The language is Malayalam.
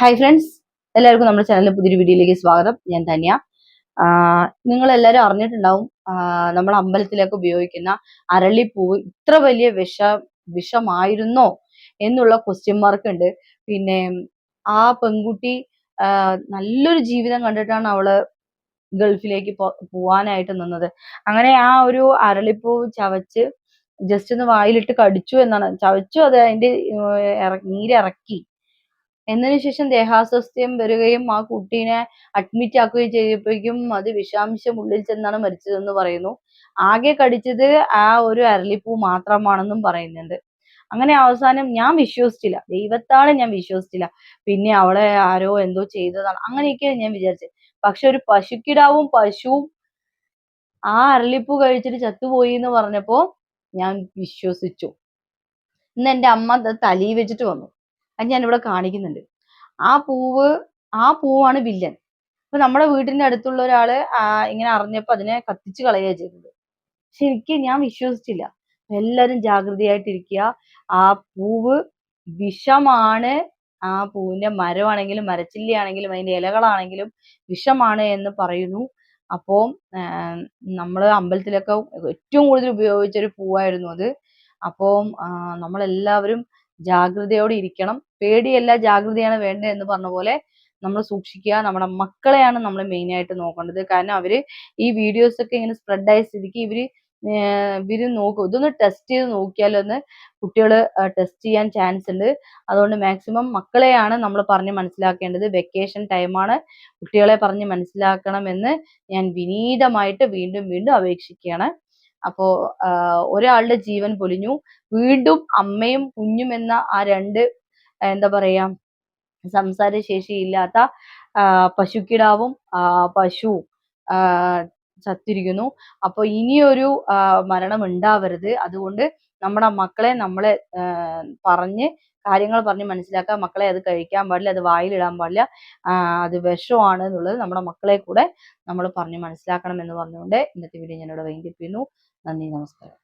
ഹായ് ഫ്രണ്ട്സ് എല്ലാവർക്കും നമ്മുടെ ചാനലിലെ പുതിയൊരു വീഡിയോയിലേക്ക് സ്വാഗതം. ഞാൻ ധന്യ നിങ്ങൾ എല്ലാവരും അറിഞ്ഞിട്ടുണ്ടാവും നമ്മൾ അമ്പലത്തിലേക്ക് ഉപയോഗിക്കുന്ന അരളിപ്പൂവ് ഇത്ര വലിയ വിഷ വിഷമായിരുന്നോ എന്നുള്ള ക്വസ്റ്റ്യൻ മാർക്ക് ഉണ്ട്. പിന്നെ ആ പെൺകുട്ടി നല്ലൊരു ജീവിതം കണ്ടിട്ടാണ് അവൾ ഗൾഫിലേക്ക് പോവാനായിട്ട് നിന്നത്. അങ്ങനെ ആ ഒരു അരളിപ്പൂവ് ചവച്ച് ജസ്റ്റ് ഒന്ന് വായിലിട്ട് കടിച്ചു എന്നാണ്. ചവച്ചു അത് അതിന്റെ നീരിറക്കി എന്നതിന് ശേഷം ദേഹാസ്വാസ്ഥ്യം വരികയും ആ കുട്ടീനെ അഡ്മിറ്റ് ആക്കുകയും ചെയ്തപ്പോഴേക്കും അത് വിഷാംശം ഉള്ളിൽ ചെന്നാണ് മരിച്ചതെന്ന് പറയുന്നു. ആകെ കടിച്ചത് ആ ഒരു അരളിപ്പൂ മാത്രമാണെന്നും പറയുന്നുണ്ട്. അങ്ങനെ അവസാനം ഞാൻ വിശ്വസിച്ചില്ല. ദൈവത്താളെ ഞാൻ വിശ്വസിച്ചില്ല. പിന്നെ അവളെ ആരോ എന്തോ ചെയ്തതാണ്. അങ്ങനെയൊക്കെയാണ് ഞാൻ വിചാരിച്ചത്. പക്ഷെ ഒരു പശുക്കിടാവും പശുവും ആ അരളിപ്പൂ കഴിച്ചിട്ട് ചത്തുപോയി എന്ന് പറഞ്ഞപ്പോ ഞാൻ വിശ്വസിച്ചു. ഇന്ന് എന്റെ അമ്മ തലയിൽ വെച്ചിട്ട് വന്നു. അത് ഞാൻ ഇവിടെ കാണിക്കുന്നുണ്ട്. ആ പൂവ് ആ പൂവാണ് വില്ലൻ. അപ്പൊ നമ്മുടെ വീടിന്റെ അടുത്തുള്ള ഒരാൾ ഇങ്ങനെ അറിഞ്ഞപ്പോ അതിനെ കത്തിച്ചു കളയുക ചെയ്തത്. ശരിക്കും ഞാൻ വിശ്വസിച്ചില്ല. എല്ലാരും ജാഗ്രതയായിട്ടിരിക്കുക. ആ പൂവ് വിഷമാണ്. ആ പൂവിന്റെ മരമാണെങ്കിലും മരച്ചില്ലയാണെങ്കിലും അതിന്റെ ഇലകളാണെങ്കിലും വിഷമാണ് എന്ന് പറയുന്നു. അപ്പോ നമ്മൾ അമ്പലത്തിലൊക്കെ ഏറ്റവും കൂടുതൽ ഉപയോഗിച്ച ഒരു പൂവായിരുന്നു അത്. അപ്പോൾ നമ്മളെല്ലാവരും ജാഗ്രതയോടെ ഇരിക്കണം. പേടിയല്ല ജാഗ്രതയാണ് വേണ്ടത് എന്ന് പറഞ്ഞ പോലെ നമ്മൾ സൂക്ഷിക്കുക. നമ്മുടെ മക്കളെയാണ് നമ്മൾ മെയിൻ ആയിട്ട് നോക്കേണ്ടത്. കാരണം അവർ ഈ വീഡിയോസ് ഒക്കെ ഇങ്ങനെ സ്പ്രെഡ് ആയ സ്ഥിതിക്ക് ഇവർ ഇവർ നോക്കും. ഇതൊന്ന് ടെസ്റ്റ് ചെയ്ത് നോക്കിയാലൊന്ന് കുട്ടികൾ ടെസ്റ്റ് ചെയ്യാൻ ചാൻസ് ഉണ്ട്. അതുകൊണ്ട് മാക്സിമം മക്കളെയാണ് നമ്മൾ പറഞ്ഞ് മനസ്സിലാക്കേണ്ടത്. വെക്കേഷൻ ടൈമാണ് കുട്ടികളെ പറഞ്ഞ് മനസ്സിലാക്കണമെന്ന് ഞാൻ വിനീതമായിട്ട് വീണ്ടും വീണ്ടും അപേക്ഷിക്കുകയാണ്. അപ്പോ ഒരാളുടെ ജീവൻ പൊലിഞ്ഞു. വീണ്ടും അമ്മയും കുഞ്ഞും എന്ന ആ രണ്ട് എന്താ പറയാ സംസാരശേഷിയില്ലാത്ത പശുക്കിടാവും പശുവും ചത്തിരിക്കുന്നു. അപ്പൊ ഇനിയൊരു മരണം ഉണ്ടാവരുത് അതുകൊണ്ട് നമ്മുടെ മക്കളെ നമ്മളെ പറഞ്ഞ് കാര്യങ്ങൾ പറഞ്ഞ് മനസ്സിലാക്കുക. മക്കളെ അത് കഴിക്കാൻ പാടില്ല അത് വായിലിടാൻ പാടില്ല. അത് വിഷമാണ് എന്നുള്ളത് നമ്മുടെ മക്കളെ കൂടെ നമ്മൾ പറഞ്ഞ് മനസ്സിലാക്കണം എന്ന് പറഞ്ഞുകൊണ്ട് ഇന്നത്തെ വീഡിയോ ഞാനിവിടെ വൈകിപ്പിക്കുന്നു. നന്ദി നമസ്കാരം.